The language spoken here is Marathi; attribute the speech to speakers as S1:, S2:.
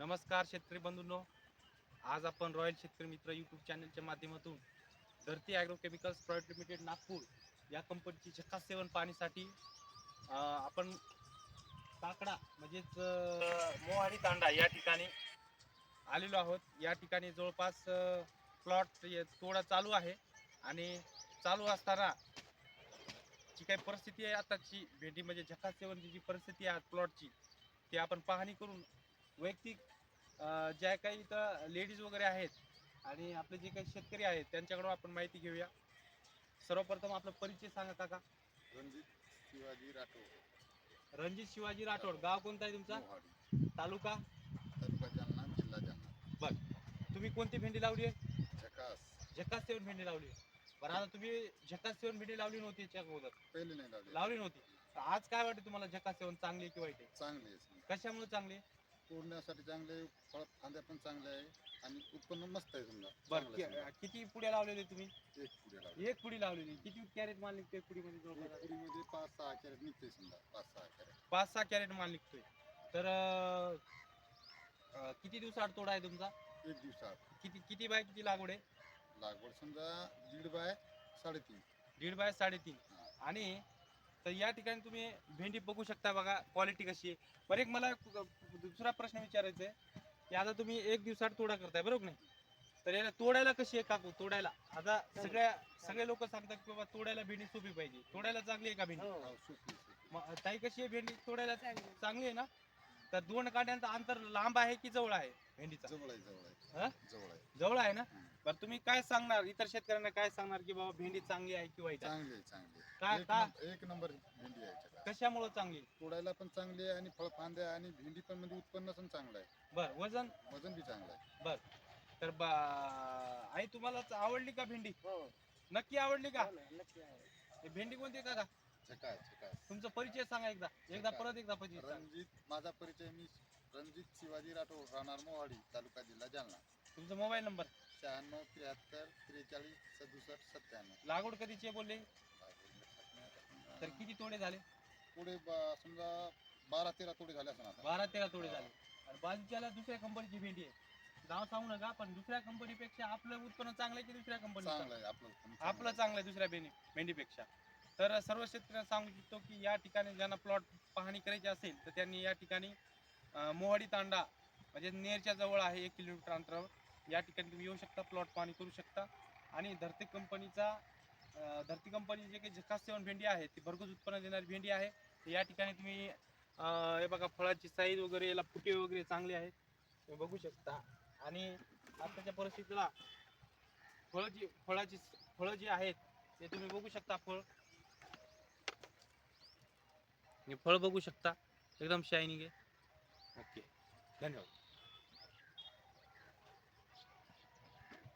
S1: नमस्कार शेतकरी बंधूंनो. आज आपण रॉयल शेतकरी मित्र यूट्यूब चॅनलच्या माध्यमातून धरती ॲग्रोकेमिकल्स प्रायव्हेट लिमिटेड नागपूर या कंपनीची झकास सेवन पाहणीसाठी आपण काकडा म्हणजेच मो आणि तांडा या ठिकाणी आलेलो आहोत. या ठिकाणी जवळपास प्लॉट थोडा चालू आहे आणि चालू असताना जी काही परिस्थिती आहे आताची भेंडी म्हणजे झकास सेवनची जी परिस्थिती आहे प्लॉटची ती आपण पाहणी करून वैयक्तिक ज्या काही इथं लेडीज वगैरे आहेत आणि आपले जे काही शेतकरी आहेत त्यांच्याकडून आपण माहिती घेऊया. सर्वप्रथम आपला परिचय सांगा काका.
S2: रणजित शिवाजी राठोड.
S1: रणजित शिवाजी राठोड गाव कोणता आहे तुमचा?
S2: मोहाडी.
S1: तालुका?
S2: तालुका जालना जिल्हा जालना.
S1: तुम्ही कोणती भेंडी लावली आहे?
S2: झकास.
S1: झकास सेवन भेंडी लावली आहे. बरं आता तुम्ही झकास सेवन भेंडी लावली नव्हती याच्या अगोदर.
S2: पहिले नाही लावले.
S1: लावली नव्हती. तर आज काय वाटतं तुम्हाला झकास सेवन चांगली की वाईट आहे?
S2: चांगले आहे समजा.
S1: कशामुळे चांगली आहे?
S2: तोडण्यासाठी चांगले फळ फांद्या पण चांगले आहे आणि उत्पन्न मस्त आहे समजा
S1: बरं
S2: चांगलं आहे
S1: कि- किती पुड्या लावलेले तुम्ही.
S2: एक पुढे लावले
S1: एक पुडी लावलेली. किती कॅरेट माल निघते एक पुडीमध्ये
S2: एक
S1: जवळपास
S2: पुढीमध्ये पाच सहा कॅरेट निघते समजा पाच सहा कॅरेट.
S1: पाच सहा कॅरेट माल निघतोय. तर अं, अं, किती दिवसाआड तोडा आहे तुमचा?
S2: एक दिवसात
S1: किती किती बाय किती लागवड आहे?
S2: लागवड समजा दीड बाय साडेतीन.
S1: दीड बाय साडेतीन. आणि तर या ठिकाणी तुम्ही भेंडी बघू शकता बघा क्वालिटी कशी आहे. बरं एक मला दुसरा प्रश्न विचारायचा आहे की आता तुम्ही एक दिवसाआड तोडा करताय बरोबर नाही? तर याला तोडायला कशी आहे काकू? तोडायला. आता सगळ्या सगळे लोक सांगतात की बाबा तोडायला भेंडी सोपी पाहिजे. तोडायला चांगली आहे का भेंडी?
S2: हो, सोपी सोपी.
S1: मग ताई कशी आहे भेंडी तोडायला? चांगली आहे ना? तर दोन काट्यांचं अंतर लांब आहे की जवळ आहे भेंडीचा?
S2: जवळ आहे जवळ
S1: हा?
S2: आहे जवळ आहे.
S1: जवळ आहे ना. बरं तुम्ही काय सांगणार? इतर शेतकऱ्यांना काय सांगणार की बाबा भेंडी चांगली आहे की वाईट आहे?
S2: चांगली आहे चांगली
S1: का-
S2: आहे. एक
S1: का?
S2: नंबर- एक नंबर भेंडी आहे याच्यात.
S1: कशामुळे चांगली
S2: तोडायला पण चांगली आहे आणि फळ फांद्या आणि भेंडी पण म्हणजे उत्पन्न पण चांगलं आहे.
S1: बर वजन?
S2: वजन बी चांगलं आहे.
S1: तर बा आई तुम्हाला आवडली का भेंडी? नक्की आवडली का? हे भेंडी कोणती आहे तुमचा परिचय सांगा एकदा. एकदा परत एकदा परिचय सांगा.
S2: रणजित माझा परिचय मी रणजित शिवाजी राठोड राहणार मोहाडी तालुका जिल्हा जालना.
S1: तुमचा मोबाईल नंबर?
S2: शहाण्णव त्र्याहत्तर त्रेचाळीस सदुसष्ट सत्त्याण्णव.
S1: लागवड कधीची आहे बोलले? तर किती तोडे झाले?
S2: पुढे ब- समजा बारा तेरा तोडे झाले असं आता
S1: बारा तेरा तोडे झाले. आणि बाजूच्याला दुसऱ्या कंपनीची भेंडी आहे. नाव सांगू नका पण दुसऱ्या कंपनीपेक्षा आपलं उत्पन्न चांगलं आहे की दुसऱ्या कंपनी
S2: चांगलं आहे आपलं उत्पन्न चांगलं
S1: आपलं
S2: आहे.
S1: चांगलं आहे दुसऱ्या भेंडी भेंडीपेक्षा. तर सर्व शेतकऱ्यांना सांगू इच्छितो की या ठिकाणी ज्यांना प्लॉट पाहणी करायची असेल तर त्यांनी या ठिकाणी मोहाडी तांडा म्हणजे नेरच्या जवळ आहे एक किलोमीटर अंतरावर. या ठिकाणी तुम्ही येऊ शकता प्लॉट पाहणी करू शकता. आणि धरती कंपनीचा धरती कंपनी जे काही झकास सेवन भेंडी आहे ती भरघोस उत्पन्न देणारी भेंडी आहे. तर या ठिकाणी तुम्ही हे बघा फळाची साईज वगैरे याला फुटे वगैरे चांगले आहेत. तुम्ही बघू शकता. आणि आताच्या परिस्थितीला फळं जी फळाची फळं जी आहेत ते तुम्ही बघू शकता फळ. हे फळ बघू शकता. एकदम शायनिंग आहे. ओके. धन्यवाद.